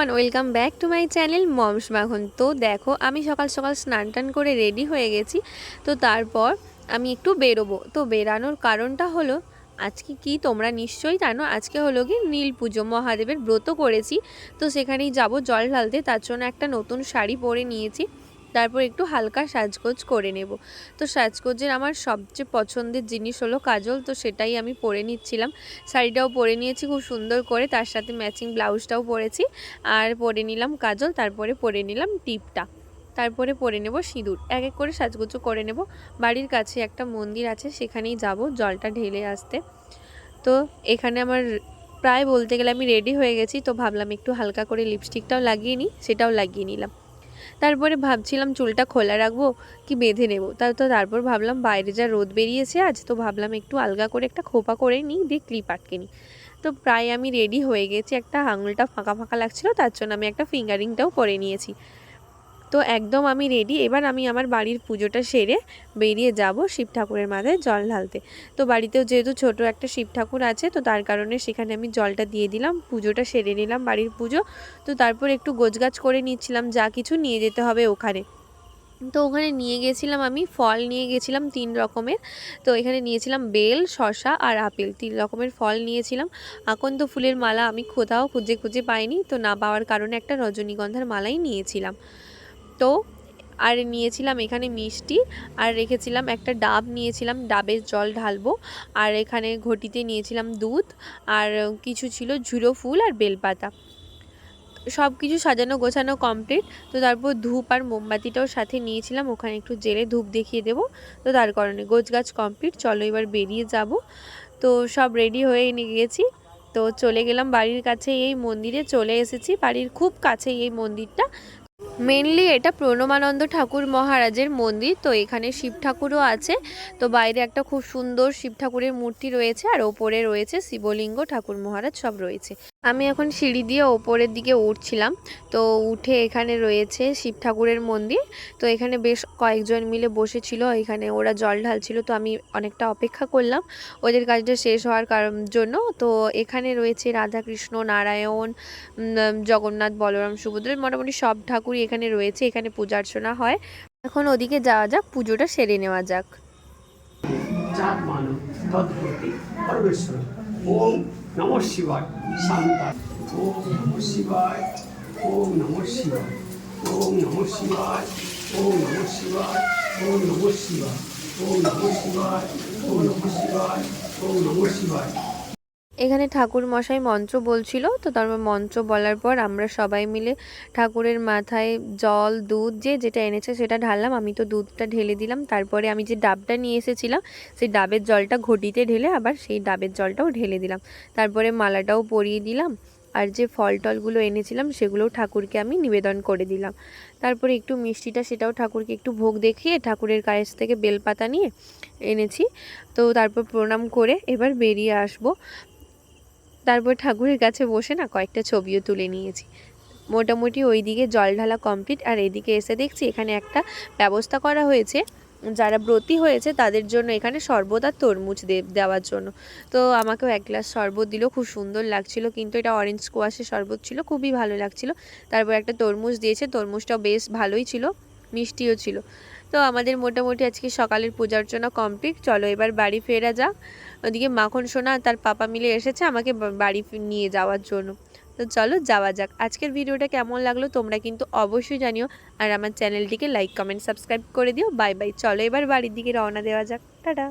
Everyone welcome back to my channel mom's Makhan তো দেখো, আমি সকাল সকাল স্নান টান করে রেডি হয়ে গেছি। তো তারপর আমি একটু বেরোবো। তো বেরানোর কারণটা হলো, আজকে কি তোমরা নিশ্চয়ই জানো, আজকে হলো কি নীল পুজো। মহাদেবের ব্রত করেছি। তো সেখানেই যাব জল ঢালতে। তার জন্য একটা নতুন শাড়ি পরে নিয়েছি। তারপর একটু হালকা সাজগোজ করে নেব। তো সাজগোজের আমার সবচেয়ে পছন্দের জিনিস হলো কাজল, তো সেটাই আমি পরে নিচ্ছিলাম। শাড়িটাও পরে নিয়েছি খুব সুন্দর করে, তার সাথে ম্যাচিং ব্লাউজটাও পরেছি। আর পরে নিলাম কাজল, তারপরে পরে নিলাম টিপটা। তারপরে পরে নেব সিঁদুর। এক এক করে সাজগুজো করে নেব। বাড়ির কাছে একটা মন্দির আছে, সেখানেই যাব জলটা ঢেলে আসতে। তো এখানে আমার প্রায় বলতে গেলে আমি রেডি হয়ে গেছি, তো ভাবলাম একটু হালকা করে লিপস্টিকটাও লাগিয়ে নিই, সেটাও লাগিয়ে নিলাম। তারপরে ভাবছিলাম চুলটা খোলা রাখব কি বেঁধে নেব। তার তো তারপর ভাবলাম বাইরে যা রোদ বেরিয়েছে আজ, তো ভাবলাম একটু আলগা করে একটা খোপা করে নিই, দিয়ে ক্লিপ আটকে নিই। তো প্রায় আমি রেডি হয়ে গেছি, একটা আঙুলটা ফাঁকা ফাঁকা লাগছিল, তার জন্য আমি একটা ফিঙ্গারিংটাও করে নিয়েছি। তো একদম আমি রেডি এবার আমি আমার বাড়ির পুজোটা সেরে বেরিয়ে যাব শিব ঠাকুরের মাথায় জল ঢালতে। তো বাড়িতেও যেহেতু ছোট একটা শিব ঠাকুর আছে, তো তার কারণে সেখানে আমি জলটা দিয়ে দিলাম, পুজোটা সেরে নিলাম বাড়ির পুজো। তো তারপর একটু গোছগাছ করে নিচ্ছিলাম, যা কিছু নিয়ে যেতে হবে ওখানে। তো ওখানে নিয়ে গেছিলাম আমি ফল, নিয়ে গেছিলাম তিন রকমের। তো এখানে নিয়েছিলাম বেল শশা আর আপেল, তিন রকমের ফল নিয়েছিলাম। আকন্দ ফুলের মালা আমি কোথাও খুঁজে খুঁজে পাইনি, তো না পাওয়ার কারণে একটা রজনীগন্ধার মালাই নিয়েছিলাম। তো, আর নিয়েছিলাম এখানে মিষ্টি, আর রেখেছিলাম একটা ডাব নিয়েছিলাম, ডাবের জল ঢালবো, আর এখানে ঘটিতে নিয়েছিলাম দুধ, আর কিছু ছিল ঝুলো ফুল আর বেলপাতা। সব কিছু সাজানো গোছানো কমপ্লিট তো তারপর ধূপ আর মোমবাতিটাও সাথে নিয়েছিলাম, ওখানে একটু জেলে ধূপ দেখিয়ে দেবো, তো তার কারণে গোছ গাছ কমপ্লিট চলো এবার বেরিয়ে যাব। তো সব রেডি হয়ে নিয়ে গেছি, তো চলে গেলাম বাড়ির কাছে এই মন্দিরে, চলে এসেছি বাড়ির খুব কাছে এই মন্দিরটা মেনলি এটা প্রণমানন্দ ঠাকুর মহারাজের মন্দির, তো এখানে শিব ঠাকুরও আছে। তো বাইরে একটা খুব সুন্দর শিব ঠাকুরের মূর্তি রয়েছে, আর ওপরে রয়েছে শিবলিঙ্গ, ঠাকুর মহারাজ সব রয়েছে। আমি এখন সিঁড়ি দিয়ে ওপরের দিকে উঠছিলাম, তো উঠে এখানে রয়েছে শিব ঠাকুরের মন্দির। তো এখানে বেশ কয়েকজন মিলে বসেছিল, এখানে ওরা জল ঢালছিল, তো আমি অনেকটা অপেক্ষা করলাম। ওদের কাজটা শেষ হওয়ার কারণ জন্য, তো এখানে রয়েছে রাধাকৃষ্ণ, নারায়ণ জগন্নাথ, বলরাম সুভদ্রের মোটামুটি সব ঠাকুরই এখানে রয়েছে, এখানে পূজা অর্চনা হয়। এখন ওদিকে যাওয়া যাক, পুজোটা সেরে নেওয়া যাক। শিবায় শিবায় শিবায়। শিবায়। এখানে ঠাকুর মশাই মন্ত্র বলছিল, তো তারপর মন্ত্র বলার পর আমরা সবাই মিলে ঠাকুরের মাথায় জল, দুধ, যে যেটা এনেছে সেটা ঢাললাম। আমি তো দুধটা ঢেলে দিলাম। তারপরে আমি যে ডাবটা নিয়ে এসেছিলাম, সেই ডাবের জলটা ঘটিতে ঢেলে আবার সেই ডাবের জলটাও ঢেলে দিলাম। তারপরে মালাটাও পরিয়ে দিলাম আর যে ফল টলগুলো এনেছিলাম সেগুলোও ঠাকুরকে আমি নিবেদন করে দিলাম। তারপরে একটু মিষ্টিটা সেটাও ঠাকুরকে একটু ভোগ দেখিয়ে ঠাকুরের কাছ থেকে বেলপাতা নিয়ে এনেছি। তো তারপর প্রণাম করে এবার বেরিয়ে আসব। তারপর ঠাকুরের কাছে বসে না কয়েকটা ছবিও তুলে নিয়েছি। মোটামুটি ওই দিকে জল ঢালা কমপ্লিট আর এদিকে এসে দেখছি এখানে একটা ব্যবস্থা করা হয়েছে। যারা ব্রতী হয়েছে তাদের জন্য এখানে শরবত আর তরমুজ দেওয়ার জন্য। তো আমাকেও এক গ্লাস শরবত দিল, খুব সুন্দর লাগছিল। কিন্তু এটা অরেঞ্জ স্কোয়াশের শরবত ছিল, খুবই ভালো লাগছিল। তারপর একটা তরমুজ দিয়েছে, তরমুজটাও বেশ ভালোই ছিল। মিষ্টিও ছিল। তো আমাদের মোটামুটি আজকে সকালের পূজা অর্চনা কমপ্লিট চলো এবার বাড়ি ফেরা যাক। ওদিকে মাখন সোনা তার পাপা মিলে এসেছে আমাকে বাড়ি নিয়ে যাওয়ার জন্য। তো চলো যাওয়া যাক। আজকের ভিডিওটা কেমন লাগল তোমরা কিন্তু অবশ্যই জানিও। আর আমার চ্যানেলটিকে লাইক কমেন্ট সাবস্ক্রাইব করে দিও। বাই বাই চলো এবার বাড়ির দিকে রওনা দেওয়া যাক। টাটা।